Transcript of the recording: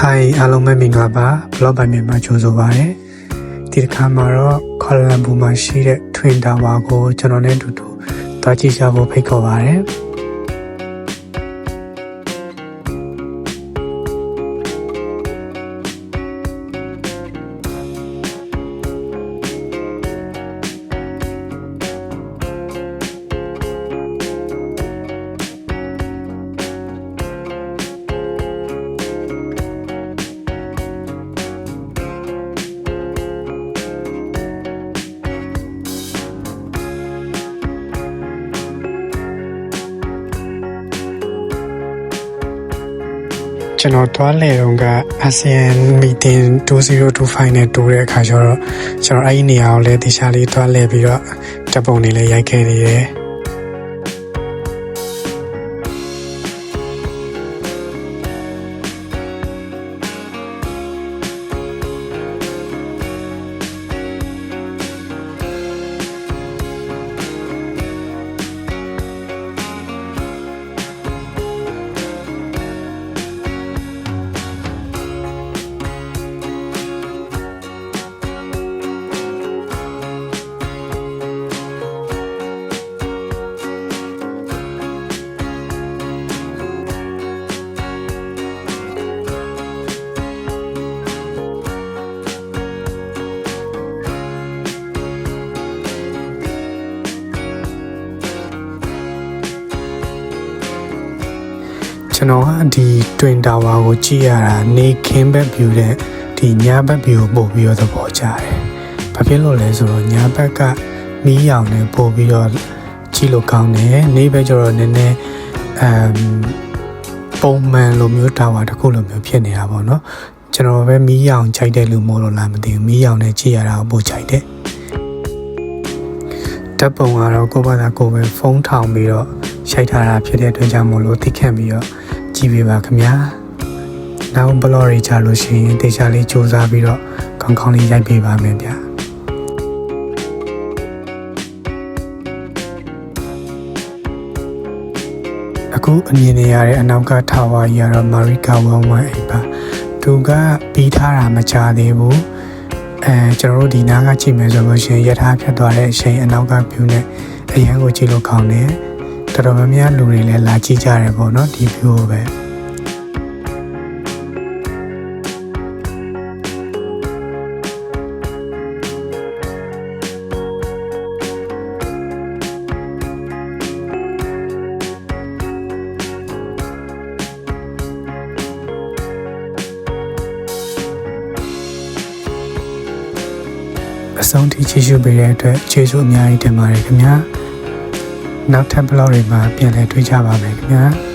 Hi အားလုံးပဲမင်္ဂလာပါ blog ပိုင်းမြန်မာကြိုဆိုပါရစေဒီတစ်ခါမှာတော့ခေါ်လမ်ဘူမှာရှိတဲ့ Twin Tower ကိုကျွန်တော်နဲ့အတူတူတွားကြည့်ကြဖို့ဖိတ်ခေါ်ပါရစေ ကျွန်တော်တွားလေတော့က ASEAN meeting 2025နဲ့တူတဲ့အခါကျတော့ကျွန်တော်အဲ့ဒီနေရာကိုလည်းတခြားလေးတွားလေပြီးတော့တပ်ပုံတွေလည်းရိုက်ခဲ့နေတယ် ကျွန်တော်ကဒီ Twin Tower ကိုကြည့်ရတာနေခင်းဘက် view တဲ့ဒီညဘက် view ကိုပို့ပြီးတော့သဘောကျတယ်။ဘာဖြစ်လို့လဲဆိုတော့ညဘက်ကမီးရောင်နဲ့ပို့ပြီးတော့ကြည့်လို့ကောင်းတယ်။နေဘက်ကျတော့နည်းနည်းအမ်ပုံမှန်လိုမျိုးတာဝါတစ်ခုလိုမျိုးဖြစ်နေတာပေါ့နော်။ကျွန်တော်ပဲမီးရောင်ခြိုက်တဲ့လူမို့လို့လားမသိဘူး။မီးရောင်နဲ့ကြည့်ရတာကိုပို့ခြိုက်တယ်။တပ်ပုံကတော့ကိုယ့်ဘာသာကိုယ်ပဲဖုန်းထောင်ပြီးတော့ရိုက်ထားတာဖြစ်တဲ့အတွက်ကြောင့်မို့လို့သိခန့်ပြီးတော့ ကြည့်ပေးပါခင်ဗျာနောက်ဘလော့တွေကြလို့ရှိရင်တေချာလေးစူးစမ်းပြီးတော့ကောင်းကောင်းလေးရိုက်ပေးပါမယ်ဗျာအခုအမြင်နေရတဲ့အနောက်ကထာဝါကြီးကတော့မာရီကာဝမ်ဝမ်အိပ်ပါသူကပြီးထားတာမကြသေးဘူးအဲကျွန်တော်တို့ဒီနားကကြည့်မယ်ဆိုလို့ရှိရင်ရထားဖြတ်သွားတဲ့အချိန်အနောက်က view နဲ့အရန်ကိုကြည့်လို့ကောင်းတယ် တော်တော်များများလူတွေလည်းလာကြည့်ကြတယ်ပေါ့နော်ဒီ view ကိုပဲအဆုံးထိချီးရှုပေးတဲ့အတွက်ကျေးဇူးအများကြီးတင်ပါတယ်ခင်ဗျာ နောက်ထပ် blog တွေမှာပြန်လည်တွေ့ကြပါမယ်ခင်ဗျာ